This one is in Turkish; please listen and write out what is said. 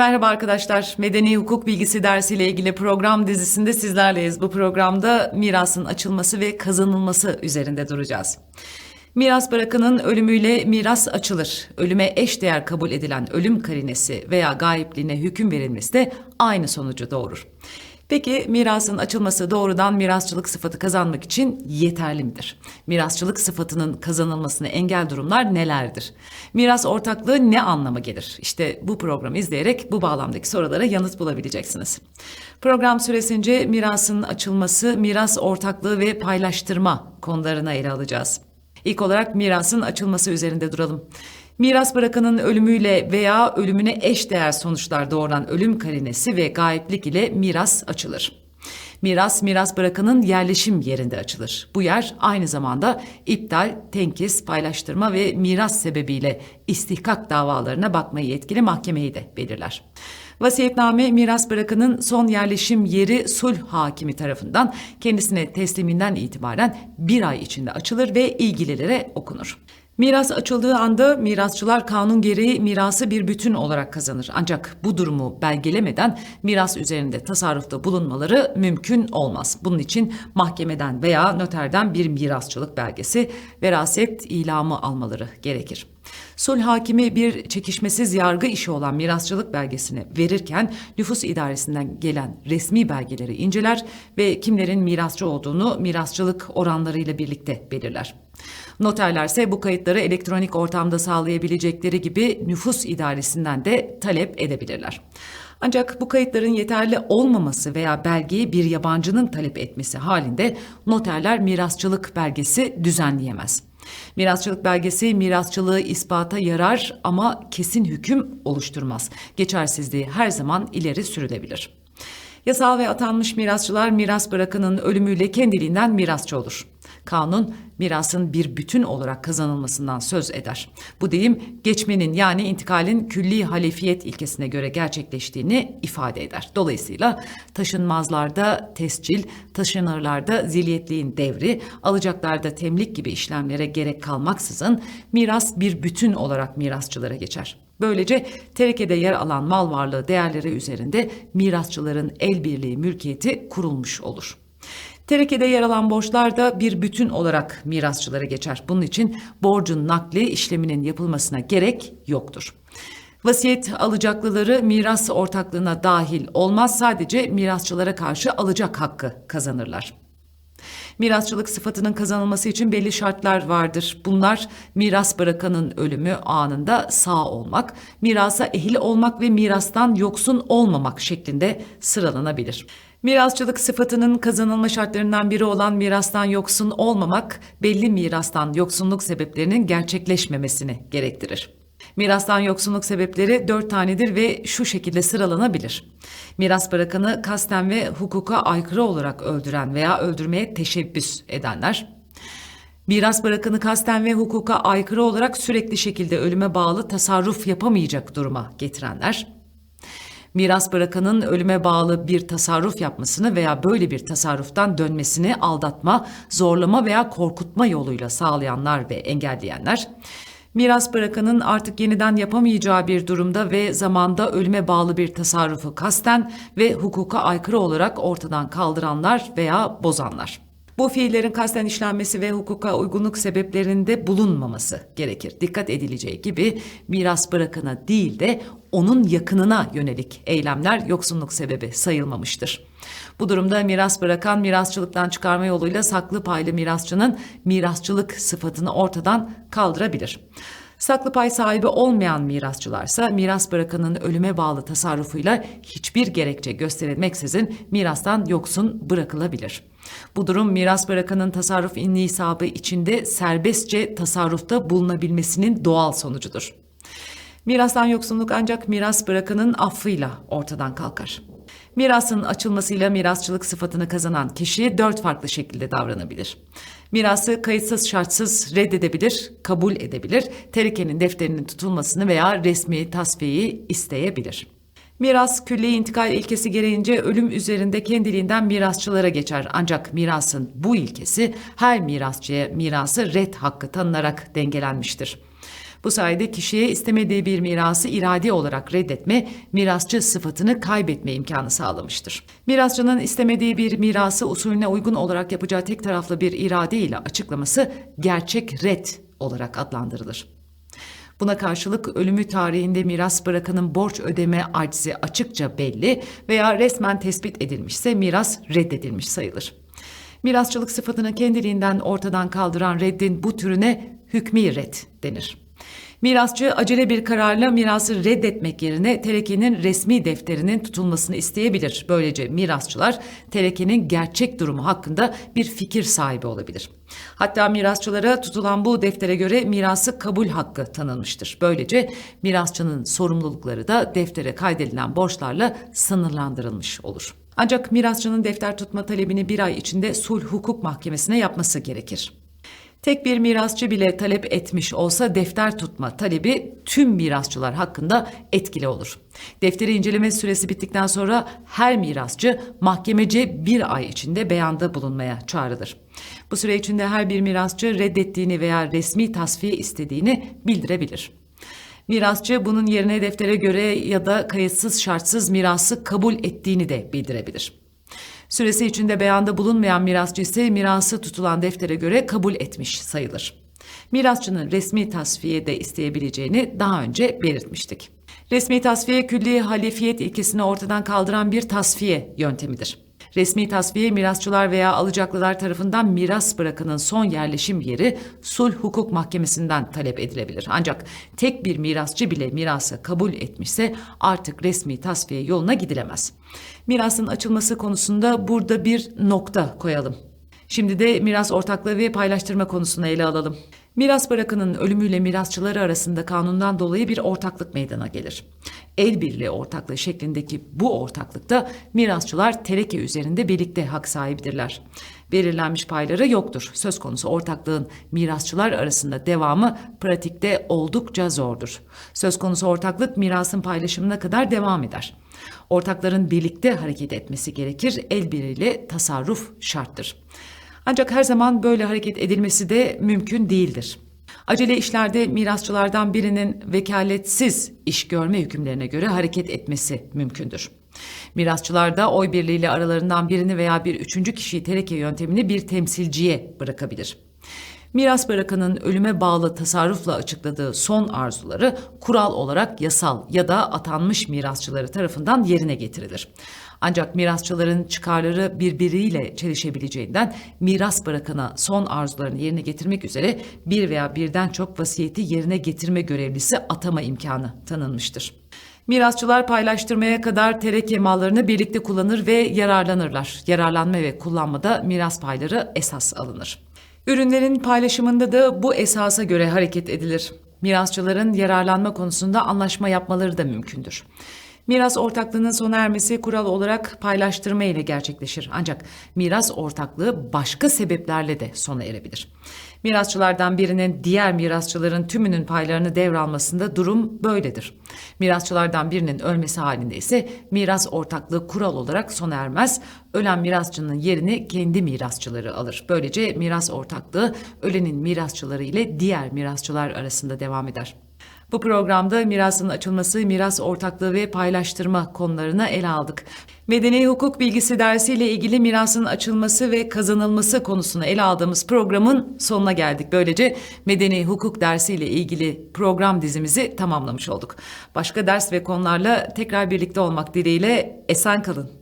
Merhaba arkadaşlar. Medeni hukuk bilgisi dersiyle ilgili program dizisinde sizlerleyiz. Bu programda mirasın açılması ve kazanılması üzerinde duracağız. Miras bırakanın ölümüyle miras açılır. Ölüme eşdeğer kabul edilen ölüm karinesi veya gayipliğine hüküm verilmesi de aynı sonucu doğurur. Peki mirasın açılması doğrudan mirasçılık sıfatı kazanmak için yeterli midir? Mirasçılık sıfatının kazanılmasına engel durumlar nelerdir? Miras ortaklığı ne anlama gelir? İşte bu programı izleyerek bu bağlamdaki sorulara yanıt bulabileceksiniz. Program süresince mirasın açılması, miras ortaklığı ve paylaştırma konularına ele alacağız. İlk olarak mirasın açılması üzerinde duralım. Miras bırakanın ölümüyle veya ölümüne eşdeğer sonuçlar doğuran ölüm karinesi ve gayiplik ile miras açılır. Miras, miras bırakanın yerleşim yerinde açılır. Bu yer aynı zamanda iptal, tenkis, paylaştırma ve miras sebebiyle istihkak davalarına bakmayı yetkili mahkemeyi de belirler. Vasiyetname miras bırakanın son yerleşim yeri sulh hakimi tarafından kendisine tesliminden itibaren bir ay içinde açılır ve ilgililere okunur. Miras açıldığı anda mirasçılar kanun gereği mirası bir bütün olarak kazanır. Ancak bu durumu belgelemeden miras üzerinde tasarrufta bulunmaları mümkün olmaz. Bunun için mahkemeden veya noterden bir mirasçılık belgesi, veraset ilamı almaları gerekir. Sulh hakimi bir çekişmesiz yargı işi olan mirasçılık belgesini verirken nüfus idaresinden gelen resmi belgeleri inceler ve kimlerin mirasçı olduğunu mirasçılık oranlarıyla birlikte belirler. Noterler ise bu kayıtları elektronik ortamda sağlayabilecekleri gibi nüfus idaresinden de talep edebilirler. Ancak bu kayıtların yeterli olmaması veya belgeyi bir yabancının talep etmesi halinde noterler mirasçılık belgesi düzenleyemez. Mirasçılık belgesi mirasçılığı ispata yarar ama kesin hüküm oluşturmaz. Geçersizliği her zaman ileri sürülebilir. Yasal ve atanmış mirasçılar miras bırakanın ölümüyle kendiliğinden mirasçı olur. Kanun mirasın bir bütün olarak kazanılmasından söz eder. Bu deyim geçmenin yani intikalin külli halefiyet ilkesine göre gerçekleştiğini ifade eder. Dolayısıyla taşınmazlarda tescil, taşınırlarda ziliyetliğin devri, alacaklarda temlik gibi işlemlere gerek kalmaksızın miras bir bütün olarak mirasçılara geçer. Böylece terekede yer alan mal varlığı değerleri üzerinde mirasçıların el birliği mülkiyeti kurulmuş olur. Terekede yer alan borçlar da bir bütün olarak mirasçılara geçer. Bunun için borcun nakli işleminin yapılmasına gerek yoktur. Vasiyet alacaklıları miras ortaklığına dahil olmaz sadece mirasçılara karşı alacak hakkı kazanırlar. Mirasçılık sıfatının kazanılması için belli şartlar vardır. Bunlar miras bırakanın ölümü anında sağ olmak, mirasa ehil olmak ve mirastan yoksun olmamak şeklinde sıralanabilir. Mirasçılık sıfatının kazanılma şartlarından biri olan mirastan yoksun olmamak, belli mirastan yoksunluk sebeplerinin gerçekleşmemesini gerektirir. Mirastan yoksunluk sebepleri dört tanedir ve şu şekilde sıralanabilir. Miras bırakanı kasten ve hukuka aykırı olarak öldüren veya öldürmeye teşebbüs edenler, miras bırakanı kasten ve hukuka aykırı olarak sürekli şekilde ölüme bağlı tasarruf yapamayacak duruma getirenler, miras bırakanın ölüme bağlı bir tasarruf yapmasını veya böyle bir tasarruftan dönmesini aldatma, zorlama veya korkutma yoluyla sağlayanlar ve engelleyenler, miras bırakanın artık yeniden yapamayacağı bir durumda ve zamanda ölüme bağlı bir tasarrufu kasten ve hukuka aykırı olarak ortadan kaldıranlar veya bozanlar. Bu fiillerin kasten işlenmesi ve hukuka uygunluk sebeplerinde bulunmaması gerekir. Dikkat edileceği gibi miras bırakana değil de onun yakınına yönelik eylemler yoksunluk sebebi sayılmamıştır. Bu durumda miras bırakan mirasçılıktan çıkarma yoluyla saklı paylı mirasçının mirasçılık sıfatını ortadan kaldırabilir. Saklı pay sahibi olmayan mirasçılarsa miras bırakanın ölüme bağlı tasarrufuyla hiçbir gerekçe gösterilmeksizin mirastan yoksun bırakılabilir. Bu durum miras bırakanın tasarruf innisabı içinde serbestçe tasarrufta bulunabilmesinin doğal sonucudur. Mirastan yoksunluk ancak miras bırakanın affıyla ortadan kalkar. Mirasın açılmasıyla mirasçılık sıfatını kazanan kişi dört farklı şekilde davranabilir. Mirası kayıtsız şartsız reddedebilir, kabul edebilir, terikenin defterinin tutulmasını veya resmi tasfiyeyi isteyebilir. Miras külli intikal ilkesi gereğince ölüm üzerinde kendiliğinden mirasçılara geçer. Ancak mirasın bu ilkesi her mirasçıya mirası red hakkı tanınarak dengelenmiştir. Bu sayede kişiye istemediği bir mirası iradi olarak reddetme, mirasçı sıfatını kaybetme imkanı sağlamıştır. Mirasçının istemediği bir mirası usulüne uygun olarak yapacağı tek taraflı bir irade ile açıklaması gerçek red olarak adlandırılır. Buna karşılık ölümü tarihinde miras bırakanın borç ödeme acizi açıkça belli veya resmen tespit edilmişse miras reddedilmiş sayılır. Mirasçılık sıfatını kendiliğinden ortadan kaldıran reddin bu türüne hükmü red denir. Mirasçı acele bir kararla mirası reddetmek yerine terekenin resmi defterinin tutulmasını isteyebilir. Böylece mirasçılar terekenin gerçek durumu hakkında bir fikir sahibi olabilir. Hatta mirasçılara tutulan bu deftere göre mirası kabul hakkı tanınmıştır. Böylece mirasçının sorumlulukları da deftere kaydedilen borçlarla sınırlandırılmış olur. Ancak mirasçının defter tutma talebini bir ay içinde sulh hukuk mahkemesine yapması gerekir. Tek bir mirasçı bile talep etmiş olsa defter tutma talebi tüm mirasçılar hakkında etkili olur. Defteri inceleme süresi bittikten sonra her mirasçı mahkemece bir ay içinde beyanda bulunmaya çağrılır. Bu süre içinde her bir mirasçı reddettiğini veya resmi tasfiye istediğini bildirebilir. Mirasçı bunun yerine deftere göre ya da kayıtsız şartsız mirası kabul ettiğini de bildirebilir. Süresi içinde beyanda bulunmayan mirasçı ise mirası tutulan deftere göre kabul etmiş sayılır. Mirasçının resmi tasfiye de isteyebileceğini daha önce belirtmiştik. Resmi tasfiye külli halifiyet ilkesini ortadan kaldıran bir tasfiye yöntemidir. Resmi tasfiye mirasçılar veya alacaklılar tarafından miras bırakanın son yerleşim yeri sulh hukuk mahkemesinden talep edilebilir. Ancak tek bir mirasçı bile mirası kabul etmişse artık resmi tasfiye yoluna gidilemez. Mirasın açılması konusunda burada bir nokta koyalım. Şimdi de miras ortaklığı ve paylaştırma konusunu ele alalım. Miras bırakanın ölümüyle mirasçıları arasında kanundan dolayı bir ortaklık meydana gelir. El birliği ortaklığı şeklindeki bu ortaklıkta mirasçılar tereke üzerinde birlikte hak sahibidirler. Belirlenmiş payları yoktur. Söz konusu ortaklığın mirasçılar arasında devamı pratikte oldukça zordur. Söz konusu ortaklık mirasın paylaşımına kadar devam eder. Ortakların birlikte hareket etmesi gerekir, el birliğiyle tasarruf şarttır. Ancak her zaman böyle hareket edilmesi de mümkün değildir. Acele işlerde mirasçılardan birinin vekaletsiz iş görme hükümlerine göre hareket etmesi mümkündür. Mirasçılar oy birliğiyle aralarından birini veya bir üçüncü kişiyi tereke yöntemini bir temsilciye bırakabilir. Miras bırakanın ölüme bağlı tasarrufla açıkladığı son arzuları kural olarak yasal ya da atanmış mirasçıları tarafından yerine getirilir. Ancak mirasçıların çıkarları birbiriyle çelişebileceğinden miras bırakana son arzularını yerine getirmek üzere bir veya birden çok vasiyeti yerine getirme görevlisi atama imkanı tanınmıştır. Mirasçılar paylaştırmaya kadar tereke mallarını birlikte kullanır ve yararlanırlar. Yararlanma ve kullanmada miras payları esas alınır. Ürünlerin paylaşımında da bu esasa göre hareket edilir. Mirasçıların yararlanma konusunda anlaşma yapmaları da mümkündür. Miras ortaklığının sona ermesi kural olarak paylaştırma ile gerçekleşir. Ancak miras ortaklığı başka sebeplerle de sona erebilir. Mirasçılardan birinin diğer mirasçıların tümünün paylarını devralmasında durum böyledir. Mirasçılardan birinin ölmesi halinde ise miras ortaklığı kural olarak sona ermez. Ölen mirasçının yerini kendi mirasçıları alır. Böylece miras ortaklığı ölenin mirasçıları ile diğer mirasçılar arasında devam eder. Bu programda mirasın açılması, miras ortaklığı ve paylaştırma konularını ele aldık. Medeni hukuk bilgisi dersiyle ilgili mirasın açılması ve kazanılması konusunu ele aldığımız programın sonuna geldik. Böylece medeni hukuk dersiyle ilgili program dizimizi tamamlamış olduk. Başka ders ve konularla tekrar birlikte olmak dileğiyle esen kalın.